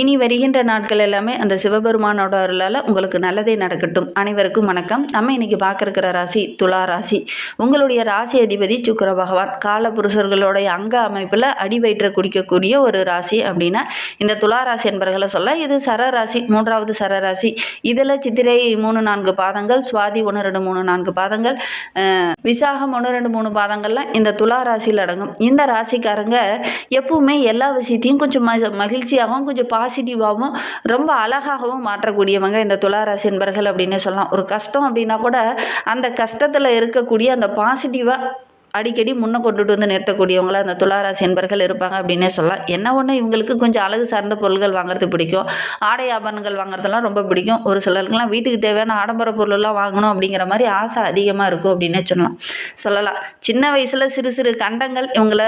இனி வருகின்ற நாட்கள் எல்லாமே அந்த சிவபெருமானோட அருளால் உங்களுக்கு நல்லதே நடக்கட்டும். அனைவருக்கும் வணக்கம். நம்ம இன்னைக்கு பார்க்குற ராசி துலா ராசி. உங்களுடைய ராசி அதிபதி சுக்கர பகவான். காலபுருஷர்களுடைய அங்க அமைப்பில் அடி வயிற்ற குடிக்கக்கூடிய ஒரு ராசி அப்படின்னா இந்த துலா ராசி என்பர்களை சொல்ல இது சர ராசி மூன்றாவது சர ராசி. இதில் சித்திரை மூணு நான்கு பாதங்கள் சுவாதி ஒன்று ரெண்டு மூணு நான்கு பாதங்கள் விசாகம் ஒன்று ரெண்டு மூணு பாதங்கள்லாம் இந்த துலா ராசியில் அடங்கும். இந்த ராசிக்காரங்க எப்பவுமே எல்லா விஷயத்தையும் கொஞ்சம் மகிழ்ச்சியாகவும் கொஞ்சம் பாசிட்டிவாகவும் ரொம்ப அழகாகவும் மாற்றக்கூடியவங்க இந்த துளாராசி என்பர்கள் அப்படின்னு சொல்லலாம். ஒரு கஷ்டம் அப்படின்னா கூட அந்த கஷ்டத்தில் இருக்கக்கூடிய அந்த பாசிட்டிவாக அடிக்கடி முன்ன கொண்டுட்டு வந்து நிறுத்தக்கூடியவங்கள அந்த துளாராசி என்பர்கள் இருப்பாங்க அப்படின்னே சொல்லலாம். என்ன ஒன்று இவங்களுக்கு கொஞ்சம் அழகு சார்ந்த பொருட்கள் வாங்குறது பிடிக்கும். ஆடை ஆபரணங்கள் வாங்குறதெல்லாம் ரொம்ப பிடிக்கும். ஒரு சிலருக்குலாம் வீட்டுக்கு தேவையான ஆடம்பர பொருளெல்லாம் வாங்கணும் அப்படிங்கிற மாதிரி ஆசை அதிகமாக இருக்கும் அப்படின்னே சொல்லலாம். சொல்லலாம். சின்ன வயசில் சிறு சிறு கண்டங்கள் இவங்கள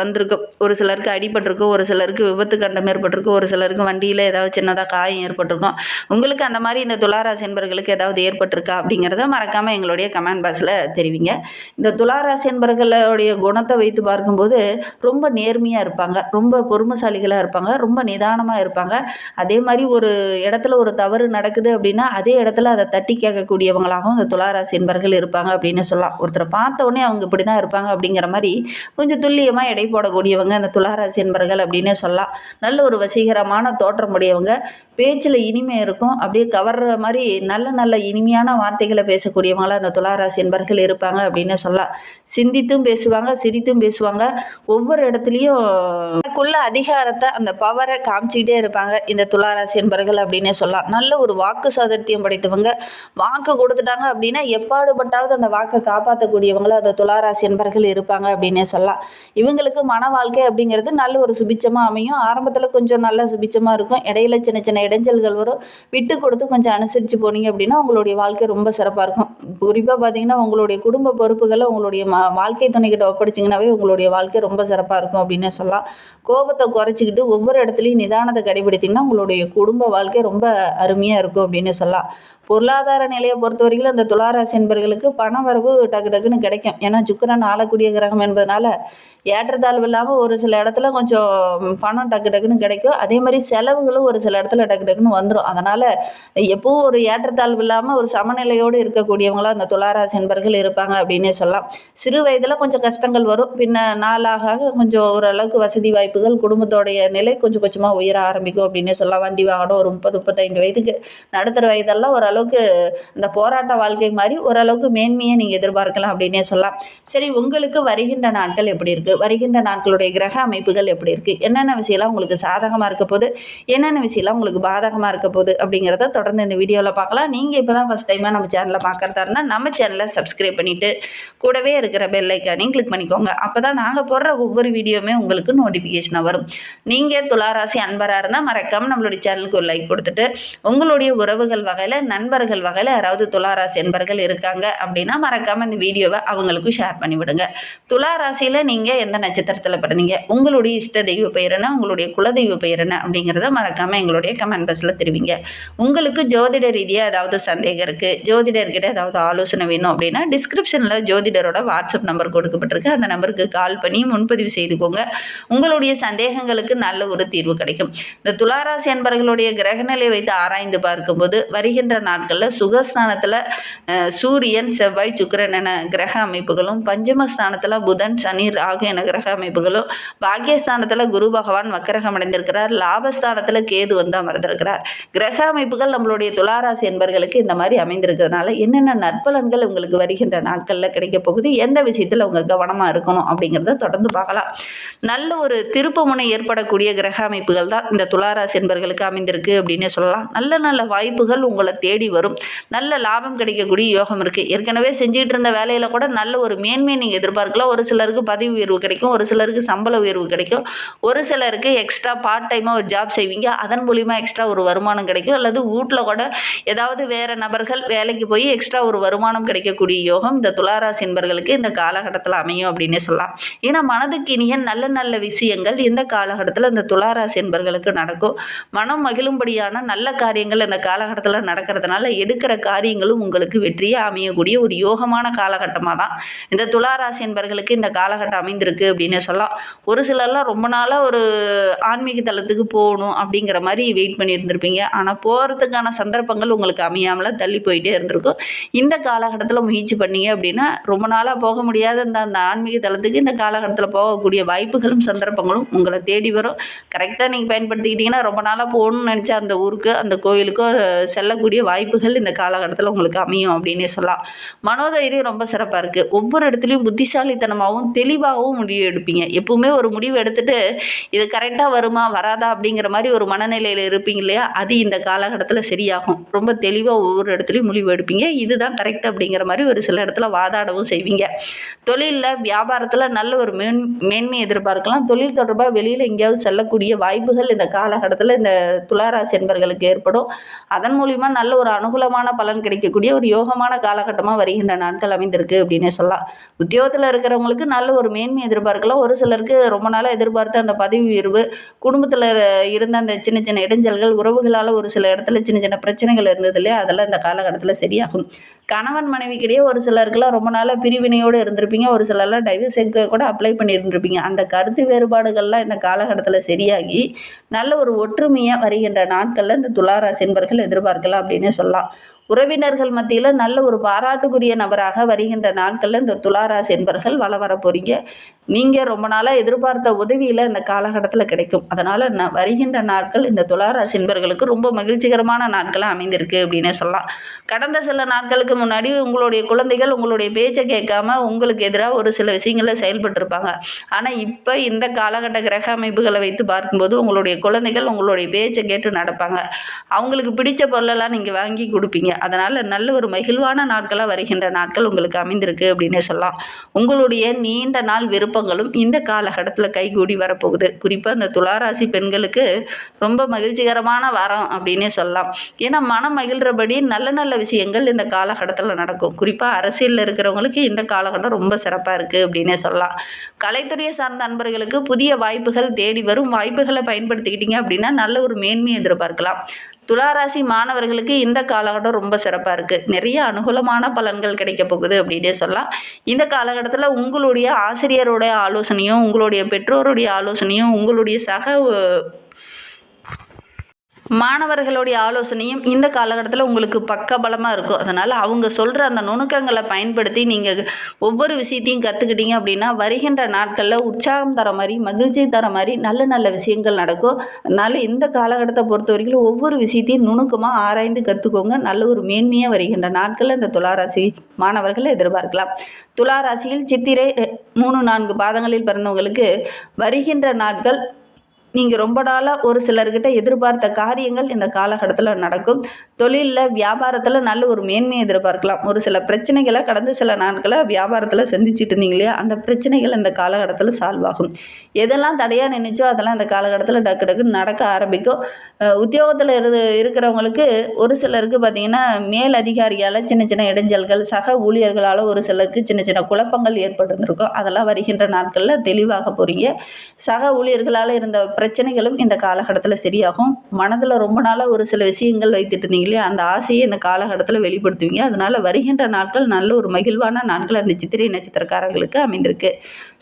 வந்திருக்கும். ஒரு சிலருக்கு அடிபட்டிருக்கும் ஒரு சிலருக்கு விபத்து கண்டம் ஏற்பட்டிருக்கும் ஒரு சிலருக்கு வண்டியில் ஏதாவது சின்னதாக காயம் ஏற்பட்டிருக்கும். உங்களுக்கு அந்த மாதிரி இந்த துளாராசி என்பர்களுக்கு ஏதாவது ஏற்பட்டிருக்கா அப்படிங்கிறத மறக்காமல் எங்களுடைய கமெண்ட் பாக்ஸில் தெரிவிங்க. இந்த துளாராசி என்பர்களுடைய குணத்தை வைத்து பார்க்கும்போது ரொம்ப நேர்மையாக இருப்பாங்க. ரொம்ப பொறுமைசாலிகளாக இருப்பாங்க. ரொம்ப நிதானமாக இருப்பாங்க. அதே மாதிரி ஒரு இடத்துல ஒரு தவறு நடக்குது அப்படின்னா அதே இடத்துல அதை தட்டி கேட்கக்கூடியவங்களாகவும் இந்த துளாராசி என்பர்கள் இருப்பாங்க அப்படின்னு சொல்லலாம். ஒருத்தரை பார்த்தோன்னே அவங்க இப்படி தான் இருப்பாங்க அப்படிங்கிற மாதிரி கொஞ்சம் துல்லியமாக எடை போடக்கூடியவங்க இந்த துளாராசி என்பர்கள் அப்படின்னே சொல்லலாம். நல்ல ஒரு வசீகரமான தோற்றம் உடையவங்க. பேச்சில் இனிமை இருக்கும். அப்படியே கவர்ற மாதிரி நல்ல நல்ல இனிமையான வார்த்தைகளை பேசக்கூடியவங்களாம் அந்த துளாராசி என்பர்கள் இருப்பாங்க அப்படின்னு சொல்லலாம். சிந்தி சிந்தித்தும் பேசுவாங்க சிரித்தும் பேசுவாங்க. ஒவ்வொரு இடத்துலையும் தனக்குள்ள அதிகாரத்தை அந்த பவரை காமிச்சிக்கிட்டே இருப்பாங்க. இந்த துளாராசி என்பர்கள் அப்படின்னே சொல்லலாம். நல்ல ஒரு வாக்கு சாதர்த்தியம் படைத்தவங்க. வாக்கு கொடுத்துட்டாங்க அப்படின்னா எப்பாடுபட்டாவது அந்த வாக்கை காப்பாற்றக்கூடியவங்களும் அந்த துளாராசி என்பர்கள் இருப்பாங்க அப்படின்னே சொல்லலாம். இவங்களுக்கு மன வாழ்க்கை அப்படிங்கிறது நல்ல ஒரு சுபிச்சமாக அமையும். ஆரம்பத்தில் கொஞ்சம் நல்ல சுபிச்சமாக இருக்கும். இடையில சின்ன சின்ன இடைஞ்சல்கள் வரும். விட்டு கொடுத்து கொஞ்சம் அனுசரித்து போனீங்க அப்படின்னா உங்களுடைய வாழ்க்கை ரொம்ப சிறப்பாக இருக்கும். குறிப்பாக பார்த்தீங்கன்னா உங்களுடைய குடும்ப பொறுப்புகளை உங்களுடைய ம வாழ்க்கை துணைக்கிட்ட ஒப்படைச்சிங்கனாவே உங்களுடைய வாழ்க்கை ரொம்ப சிறப்பாக இருக்கும் அப்படின்னே சொல்லலாம். கோபத்தை குறைச்சிக்கிட்டு ஒவ்வொரு இடத்துலையும் நிதானத்தை கடைபிடித்தீங்கன்னா உங்களுடைய குடும்ப வாழ்க்கை ரொம்ப அருமையாக இருக்கும் அப்படின்னு சொல்லலாம். பொருளாதார நிலையை பொறுத்த வரைக்கும் இந்த துளாராசி என்பர்களுக்கு பண வரவு டக்கு டக்குன்னு கிடைக்கும். ஏன்னா சுக்கரன் ஆளக்கூடிய கிரகம் என்பதனால ஏற்றத்தாழ்வு இல்லாமல் ஒரு சில இடத்துல கொஞ்சம் பணம் டக்கு டக்குன்னு கிடைக்கும். அதே மாதிரி செலவுகளும் ஒரு சில இடத்துல டக்கு டக்குன்னு வந்துடும் அதனால் எப்பவும் ஒரு ஏற்றத்தாழ்வு இல்லாமல் ஒரு சமநிலையோடு இருக்கக்கூடியவங்களாக அந்த துளாராசி என்பர்கள் இருப்பாங்க அப்படின்னே சொல்லலாம். சிறு இதில் கொஞ்சம் கஷ்டங்கள் வரும். பின்ன நாளாக கொஞ்சம் ஓரளவுக்கு வசதி வாய்ப்புகள் குடும்பத்தோடைய நிலை கொஞ்சம் கொஞ்சமாக உயர ஆரம்பிக்கும் அப்படின்னே சொல்லலாம். வண்டி வாகனம் ஒரு முப்பது முப்பத்தைந்து வயதுக்கு நடுத்தர வயதெல்லாம் ஓரளவுக்கு இந்த போராட்ட வாழ்க்கை மாதிரி ஓரளவுக்கு மேன்மையை நீங்கள் எதிர்பார்க்கலாம் அப்படின்னே சொல்லலாம். சரி உங்களுக்கு வருகின்ற நாட்கள் எப்படி இருக்குது வருகின்ற நாட்களுடைய கிரக அமைப்புகள் எப்படி இருக்குது என்னென்ன விஷயம்லாம் உங்களுக்கு சாதகமாக இருக்க போது என்னென்ன விஷயம்லாம் உங்களுக்கு பாதகமாக இருக்க போகுது? அப்படிங்கிறத தொடர்ந்து இந்த வீடியோவில் பார்க்கலாம். நீங்கள் இப்போ தான் ஃபஸ்ட் டைமாக நம்ம சேனலை பார்க்குறதா இருந்தால் நம்ம சேனலை சப்ஸ்கிரைப் பண்ணிவிட்டு கூடவே இருக்கிற பெல்லைக்கானையும் கிளிக் பண்ணிக்கோங்க. அப்போ தான் நாங்கள் போடுற ஒவ்வொரு வீடியோவுமே உங்களுக்கு நோட்டிஃபிகேஷனாக வரும். நீங்கள் துளாராசி அன்பராக இருந்தால் மறக்காமல் நம்மளுடைய சேனலுக்கு ஒரு லைக் கொடுத்துட்டு உங்களுடைய உறவுகள் வகையில் நண்பர்கள் வகையில் யாராவது துளாராசி என்பர்கள் இருக்காங்க அப்படின்னா மறக்காமல் இந்த வீடியோவை அவங்களுக்கும் ஷேர் பண்ணிவிடுங்க. துளாராசியில் நீங்கள் எந்த நட்சத்திரத்தில் பிறந்தீங்க? உங்களுடைய இஷ்ட தெய்வ பெயர் என்ன? உங்களுடைய குலதெய்வ பெயர் என்ன? அப்படிங்கிறத மறக்காமல் எங்களுடைய கமெண்ட் பாக்ஸில் தெரிவிங்க. உங்களுக்கு ஜோதிட ரீதியாக ஏதாவது சந்தேகம் இருக்குது ஜோதிடர்கிட்ட ஏதாவது ஆலோசனை வேணும் அப்படின்னா டிஸ்கிரிப்ஷனில் ஜோதிடரோட வாட்ஸ்அப் நம்பர் கொடுக்கப்பட்டிருக்கு. அந்த நம்பருக்கு கால் பண்ணி முன்பதிவு செய்துக்கோங்க. உங்களுடைய சந்தேகங்களுக்கு நல்ல ஒரு தீர்வு கிடைக்கும். இந்த துளாராசி என்பர்களுடைய கிரகநிலை வைத்து ஆராய்ந்து பார்க்கும்போது வருகின்ற நாட்களில் சுகஸ்தானத்தில் சூரியன் செவ்வாய் சுக்கரன் என கிரக அமைப்புகளும் பஞ்சமஸ்தானத்தில் புதன் சனி ராகு என கிரக அமைப்புகளும் பாக்கியஸ்தானத்தில் குரு பகவான் வக்கரகம் அடைந்திருக்கிறார். லாபஸ்தானத்தில் கேது வந்து அமர்ந்திருக்கிறார். கிரக அமைப்புகள் நம்மளுடைய துளாராசி என்பர்களுக்கு இந்த மாதிரி அமைந்திருக்கிறதுனால என்னென்ன நற்பலன்கள் உங்களுக்கு வருகின்ற நாட்களில் கிடைக்க போகுது? எந்த விஷயத்தில் அவங்க கவனமாக இருக்கணும் அப்படிங்கிறத தொடர்ந்து பார்க்கலாம். நல்ல ஒரு திருப்பமுனை ஏற்படக்கூடிய கிரக அமைப்புகள் தான் இந்த துளாராசி என்பர்களுக்கு அமைந்திருக்கு அப்படின்னு சொல்லலாம். நல்ல நல்ல வாய்ப்புகள் உங்களை தேடி வரும். நல்ல லாபம் கிடைக்கக்கூடிய யோகம் இருக்குது ஏற்கனவே செஞ்சுக்கிட்டு இருந்த வேலையில் கூட நல்ல ஒரு மேன்மை நீங்கள் எதிர்பார்க்கலாம். ஒரு சிலருக்கு பதவி உயர்வு கிடைக்கும். ஒரு சிலருக்கு சம்பள உயர்வு கிடைக்கும். ஒரு சிலருக்கு எக்ஸ்ட்ரா பார்ட் டைமாக ஒரு ஜாப் செய்வீங்க. அதன் மூலிமா எக்ஸ்ட்ரா ஒரு வருமானம் கிடைக்கும். அல்லது வீட்டில் கூட ஏதாவது வேறு நபர்கள் வேலைக்கு போய் எக்ஸ்ட்ரா ஒரு வருமானம் கிடைக்கக்கூடிய யோகம் இந்த துளாராசி என்பர்களுக்கு இந்த காலகட்டத்தில் அமையும் அப்படின்னே சொல்லலாம். ஏன்னா மனதுக்கு இனிய நல்ல நல்ல விஷயங்கள் இந்த காலகட்டத்தில் இந்த துளாராசி என்பர்களுக்கு நடக்கும். மனம் மகிழும்படியான நல்ல காரியங்கள் இந்த காலகட்டத்தில் நடக்கிறதுனால எடுக்கிற காரியங்களும் உங்களுக்கு வெற்றியாக அமையக்கூடிய ஒரு யோகமான காலகட்டமாக தான் இந்த துளாராசி என்பர்களுக்கு இந்த காலகட்டம் அமைந்திருக்கு அப்படின்னு சொல்லலாம். ஒரு சிலர்லாம் ரொம்ப நாளாக ஒரு ஆன்மீக தளத்துக்கு போகணும் அப்படிங்கிற மாதிரி வெயிட் பண்ணியிருந்திருப்பீங்க. ஆனால் போகிறதுக்கான சந்தர்ப்பங்கள் உங்களுக்கு அமையாமல் தள்ளி போயிட்டே இருந்திருக்கும். இந்த காலகட்டத்தில் முயற்சி பண்ணீங்க அப்படின்னா ரொம்ப நாளாக போக முடியும் முடியாத அந்த அந்த ஆன்மீக தளத்துக்கு இந்த காலகட்டத்தில் போகக்கூடிய வாய்ப்புகளும் சந்தர்ப்பங்களும் உங்களை தேடி வரும். கரெக்டாக நீங்கள் பயன்படுத்திக்கிட்டிங்கன்னா ரொம்ப நாளாக போகணும்னு நினச்சா அந்த ஊருக்கு அந்த கோயிலுக்கோ செல்லக்கூடிய வாய்ப்புகள் இந்த காலகட்டத்தில் உங்களுக்கு அமையும் அப்படின்னே சொல்லலாம். மனோதைரியம் ரொம்ப சிறப்பாக இருக்குது ஒவ்வொரு இடத்துலையும் புத்திசாலித்தனமாகவும் தெளிவாகவும் முடிவு எடுப்பீங்க. எப்பவுமே ஒரு முடிவு எடுத்துட்டு இது கரெக்டாக வருமா வராதா அப்படிங்கிற மாதிரி ஒரு மனநிலையில் இருப்பீங்க இல்லையா? அது இந்த காலகட்டத்தில் சரியாகும். ரொம்ப தெளிவாக ஒவ்வொரு இடத்துலையும் முடிவு எடுப்பீங்க. இதுதான் கரெக்ட் அப்படிங்கிற மாதிரி ஒரு சில இடத்துல வாதாடவும் செய்வீங்க. தொழிலில் வியாபாரத்தில் நல்ல ஒரு மேன் மேன்மை எதிர்பார்க்கலாம். தொழில் தொடர்பாக வெளியில் எங்கேயாவது செல்லக்கூடிய வாய்ப்புகள் இந்த காலகட்டத்தில் இந்த துளாராசி என்பர்களுக்கு ஏற்படும். அதன் மூலிமா நல்ல ஒரு அனுகூலமான பலன் கிடைக்கக்கூடிய ஒரு யோகமான காலகட்டமாக வருகின்ற நாட்கள் அமைந்திருக்கு அப்படின்னே சொல்லலாம். உத்தியோகத்தில் இருக்கிறவங்களுக்கு நல்ல ஒரு மேன்மை எதிர்பார்க்கலாம். ஒரு சிலருக்கு ரொம்ப நாளாக எதிர்பார்த்த அந்த பதவி உயர்வு குடும்பத்தில் இருந்த அந்த சின்ன சின்ன இடைஞ்சல்கள் உறவுகளால் ஒரு சில இடத்துல சின்ன சின்ன பிரச்சனைகள் இருந்தது இல்லையா? அதெல்லாம் இந்த காலகட்டத்தில் சரியாகும். கணவன் மனைவிக்கிடையே ஒரு சிலருக்குலாம் ரொம்ப நாளாக பிரிவினையோடு இருந்திருப்பீங்க ஒரு சிலர்லாம் டைவர்ஸுக்கு கூட அப்ளை பண்ணியிருந்திருப்பீங்க அந்த கருத்து வேறுபாடுகள்லாம் இந்த காலகட்டத்தில் சரியாகி நல்ல ஒரு ஒற்றுமையாக வருகின்ற நாட்களில் இந்த துளாராசி என்பர்கள் எதிர்பார்க்கலாம் அப்படின்னு சொல்லலாம். உறவினர்கள் மத்தியில் நல்ல ஒரு பாராட்டுக்குரிய நபராக வருகின்ற நாட்களில் இந்த துளாராசி என்பர்கள் வள வர போகிறீங்க நீங்கள் ரொம்ப நாளாக எதிர்பார்த்த உதவியில் இந்த காலகட்டத்தில் கிடைக்கும். அதனால் நான் வருகின்ற நாட்கள் இந்த துளாராசி என்பர்களுக்கு ரொம்ப மகிழ்ச்சிகரமான நாட்களாக அமைந்திருக்கு அப்படின்னே சொல்லலாம். கடந்த சில நாட்களுக்கு முன்னாடி உங்களுடைய குழந்தைகள் உங்களுடைய பேச்சை கேட்காம உங்களுக்கு எதிராக ஒரு சில விஷயங்களில் செயல்பட்டிருப்பாங்க. ஆனால் இப்போ இந்த காலகட்ட கிரக அமைப்புகளை வைத்து பார்க்கும்போது உங்களுடைய குழந்தைகள் உங்களுடைய பேச்சை கேட்டு நடப்பாங்க. அவங்களுக்கு பிடிச்ச பொருளெல்லாம் நீங்கள் வாங்கி கொடுப்பீங்க. அதனால் நல்ல ஒரு மகிழ்வான நாட்களாக வருகின்ற நாட்கள் உங்களுக்கு அமைந்திருக்கு அப்படின்னே சொல்லலாம். உங்களுடைய நீண்ட நாள் விருப்பங்களும் இந்த காலகட்டத்தில் கைகூடி வரப்போகுது. குறிப்பாக இந்த துளாராசி பெண்களுக்கு ரொம்ப மகிழ்ச்சிகரமான வாரம் அப்படின்னே சொல்லலாம். ஏன்னா மனம் மகிழ்கிறபடி நல்ல நல்ல விஷயங்கள் இந்த காலகட்டத்தில் நடக்கும். குறிப்பாக அரசியலில் இருக்கிறவங்களுக்கு இந்த காலகட்டம் ரொம்ப சிறப்பாக இருக்குது அப்படின்னே சொல்லலாம். கலைத்துறையை சார்ந்த நண்பர்களுக்கு புதிய வாய்ப்புகள் தேடி வரும். வாய்ப்புகளை பயன்படுத்திக்கிட்டீங்க அப்படின்னா நல்ல ஒரு மேன்மையை எதிர்பார்க்கலாம். துளாராசி மாணவர்களுக்கு இந்த காலகட்டம் ரொம்ப சிறப்பாக இருக்குது நிறைய அனுகூலமான பலன்கள் கிடைக்க போகுது அப்படின்னே சொல்லலாம். இந்த காலகட்டத்தில் உங்களுடைய ஆசிரியருடைய ஆலோசனையும் உங்களுடைய பெற்றோருடைய ஆலோசனையும் உங்களுடைய சக மாணவர்களுடைய ஆலோசனையும் இந்த காலகட்டத்தில் உங்களுக்கு பக்கபலமாக இருக்கும். அதனால் அவங்க சொல்கிற அந்த நுணுக்கங்களை பயன்படுத்தி நீங்கள் ஒவ்வொரு விஷயத்தையும் கற்றுக்கிட்டீங்க அப்படின்னா வருகின்ற நாட்களில் உற்சாகம் தர மாதிரி மகிழ்ச்சி தர மாதிரி நல்ல நல்ல விஷயங்கள் நடக்கும். அதனால் இந்த காலகட்டத்தை பொறுத்த வரைக்கும் ஒவ்வொரு விஷயத்தையும் நுணுக்கமாக ஆராய்ந்து கற்றுக்கோங்க நல்ல ஒரு மேன்மையாக வருகின்ற நாட்களில் இந்த துளாராசி மாணவர்களை எதிர்பார்க்கலாம். துளாராசியில் சித்திரை மூணு நான்கு பாதங்களில் பிறந்தவங்களுக்கு வருகின்ற நாட்கள் நீங்கள் ரொம்ப நாளாக ஒரு சிலர்கிட்ட எதிர்பார்த்த காரியங்கள் இந்த காலகட்டத்தில் நடக்கும். தொழிலில் வியாபாரத்தில் நல்ல ஒரு மேன்மையை எதிர்பார்க்கலாம். ஒரு சில பிரச்சனைகளை கடந்த சில நாட்களை வியாபாரத்தில் சந்திச்சுட்டு இருந்தீங்க இல்லையா? அந்த பிரச்சனைகள் இந்த காலகட்டத்தில் சால்வ் ஆகும். எதெல்லாம் தடையாக நினைச்சோ அதெல்லாம் இந்த காலகட்டத்தில் டக்கு டக்குன்னு நடக்க ஆரம்பிக்கும். உத்தியோகத்தில் இரு இருக்கிறவங்களுக்கு ஒரு சிலருக்கு பார்த்திங்கன்னா மேல் அதிகாரியால் சின்ன சின்ன இடைஞ்சல்கள் சக ஊழியர்களால் ஒரு சிலருக்கு சின்ன சின்ன குழப்பங்கள் ஏற்பட்டிருந்திருக்கும். அதெல்லாம் வருகின்ற நாட்களில் தெளிவாக போகிறீங்க சக ஊழியர்களால் இருந்த பிரச்சனைகளும் இந்த காலகட்டத்தில் சரியாகும். மனதில் ரொம்ப நாளாக ஒரு சில விஷயங்கள் வைத்துட்டு இருந்தீங்களே அந்த ஆசையை இந்த காலகட்டத்தில் வெளிப்படுத்துவீங்க. அதனால் வருகின்ற நாட்கள் நல்ல ஒரு மகிழ்வான நாட்கள் அந்த சித்திரை நட்சத்திரக்காரர்களுக்கு அமைந்திருக்கு.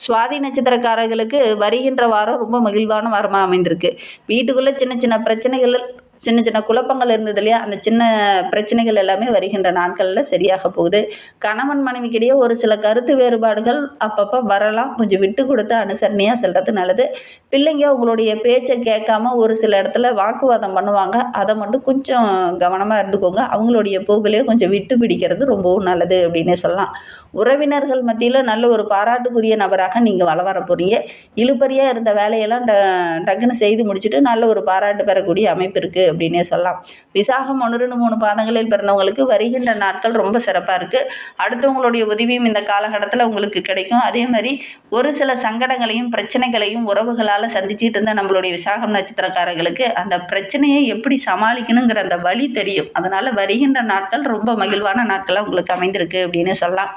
சுவாதி நட்சத்திரக்காரர்களுக்கு வருகின்ற வாரம் ரொம்ப மகிழ்வான வாரமாக அமைந்திருக்கு. வீட்டுக்குள்ளே சின்ன சின்ன பிரச்சனைகள் சின்ன சின்ன குழப்பங்கள் இருந்தது இல்லையா? அந்த சின்ன பிரச்சனைகள் எல்லாமே வருகின்ற நாட்களில் சரியாக போகுது. கணவன் மனைவிக்கிடையே ஒரு சில கருத்து வேறுபாடுகள் அப்பப்போ வரலாம். கொஞ்சம் விட்டு கொடுத்து அனுசரணையாக செல்கிறது நல்லது. பிள்ளைங்க உங்களுடைய பேச்சை கேட்காம ஒரு சில இடத்துல வாக்குவாதம் பண்ணுவாங்க. அதை மட்டும் கொஞ்சம் கவனமாக இருந்துக்கோங்க. அவங்களுடைய போகலையே கொஞ்சம் விட்டு பிடிக்கிறது ரொம்பவும் நல்லது அப்படின்னே சொல்லலாம். உறவினர்கள் மத்தியில் நல்ல ஒரு பாராட்டுக்குரிய நபராக நீங்கள் வள வர போகிறீங்க இழுபறியாக இருந்த வேலையெல்லாம் ட டக்குன்னு செய்து முடிச்சுட்டு நல்ல ஒரு பாராட்டு பெறக்கூடிய அமைப்பு இருக்குது அப்படின்னே சொல்லலாம். விசாகம் ஒன்று ரெண்டு மூணு பாதங்களில் பிறந்தவங்களுக்கு வருகின்ற நாட்கள் ரொம்ப சிறப்பாக இருக்குது அடுத்தவங்களுடைய உதவியும் இந்த காலகட்டத்தில் உங்களுக்கு கிடைக்கும். அதே மாதிரி ஒரு சில சங்கடங்களையும் பிரச்சனைகளையும் உறவுகளால் சந்திச்சுட்டு இருந்த நம்மளுடைய விசாகம் நட்சத்திரக்காரர்களுக்கு அந்த பிரச்சனையை எப்படி சமாளிக்கணுங்கிற அந்த வழி தெரியும். அதனால் வருகின்ற நாட்கள் ரொம்ப மகிழ்வான நாட்களாக உங்களுக்கு அமைந்திருக்கு அப்படின்னு சொல்லலாம்.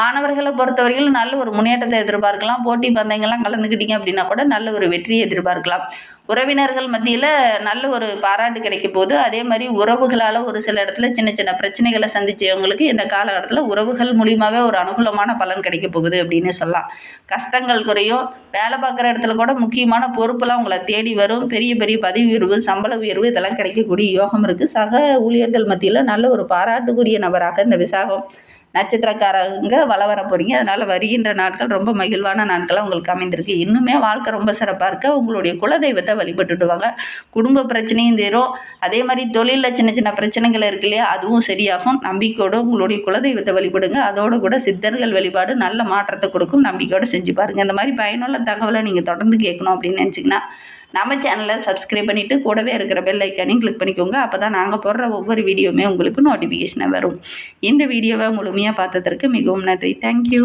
மாணவர்களை பொறுத்தவரையில் நல்ல ஒரு முன்னேற்றத்தை எதிர்பார்க்கலாம். போட்டி பந்தயங்கள்லாம் கலந்துக்கிட்டீங்க அப்படின்னா கூட நல்ல ஒரு வெற்றியை எதிர்பார்க்கலாம். உறவினர்கள் மத்தியில் நல்ல ஒரு பாராட்டு கிடைக்க போது அதே மாதிரி உறவுகளால் ஒரு சில இடத்துல சின்ன சின்ன பிரச்சனைகளை சந்திச்சவங்களுக்கு இந்த காலகட்டத்தில் உறவுகள் மூலியமாகவே ஒரு அனுகூலமான பலன் கிடைக்க போகுது அப்படின்னு சொல்லலாம். கஷ்டங்கள் குறையும். வேலை பார்க்குற இடத்துல கூட முக்கியமான பொறுப்பெல்லாம் உங்களை தேடி வரும். பெரிய பெரிய பதவி உயர்வு சம்பள உயர்வு இதெல்லாம் கிடைக்கக்கூடிய யோகம் இருக்குது சக ஊழியர்கள் மத்தியில் நல்ல ஒரு பாராட்டுக்குரிய நபராக இந்த விசாகம் நட்சத்திரக்காரங்க வள வர போகிறீங்க அதனால் வருகின்ற நாட்கள் ரொம்ப மகிழ்வான நாட்களாக உங்களுக்கு அமைந்திருக்கு. இன்னுமே வாழ்க்கை ரொம்ப சிறப்பாக இருக்க. உங்களுடைய குலதெய்வத்தை வழிபட்டுடுவாங்க குடும்ப பிரச்சனையும் தீரும். அதே மாதிரி தொழிலில் சின்ன சின்ன பிரச்சனைகள் இருக்கு இல்லையா? அதுவும் சரியாகும். நம்பிக்கையோடு உங்களுடைய குலதெய்வத்தை வழிபடுங்க. அதோடு கூட சித்தர்கள் வழிபாடு நல்ல மாற்றத்தை கொடுக்கும். நம்பிக்கையோடு செஞ்சு பாருங்கள் இந்த மாதிரி பயனுள்ள தகவலை நீங்கள் தொடர்ந்து கேட்கணும் அப்படின்னு நினச்சிங்கன்னா நம்ம சேனலை சப்ஸ்கிரைப் பண்ணிவிட்டு கூடவே இருக்கிற பெல் ஐக்கானையும் கிளிக் பண்ணிக்கோங்க. அப்போ தான் நாங்கள் போடுற ஒவ்வொரு வீடியோவுமே உங்களுக்கு நோட்டிஃபிகேஷனாக வரும். இந்த வீடியோவை முழுமையாக பார்த்ததற்கு மிகவும் நன்றி. தேங்க்யூ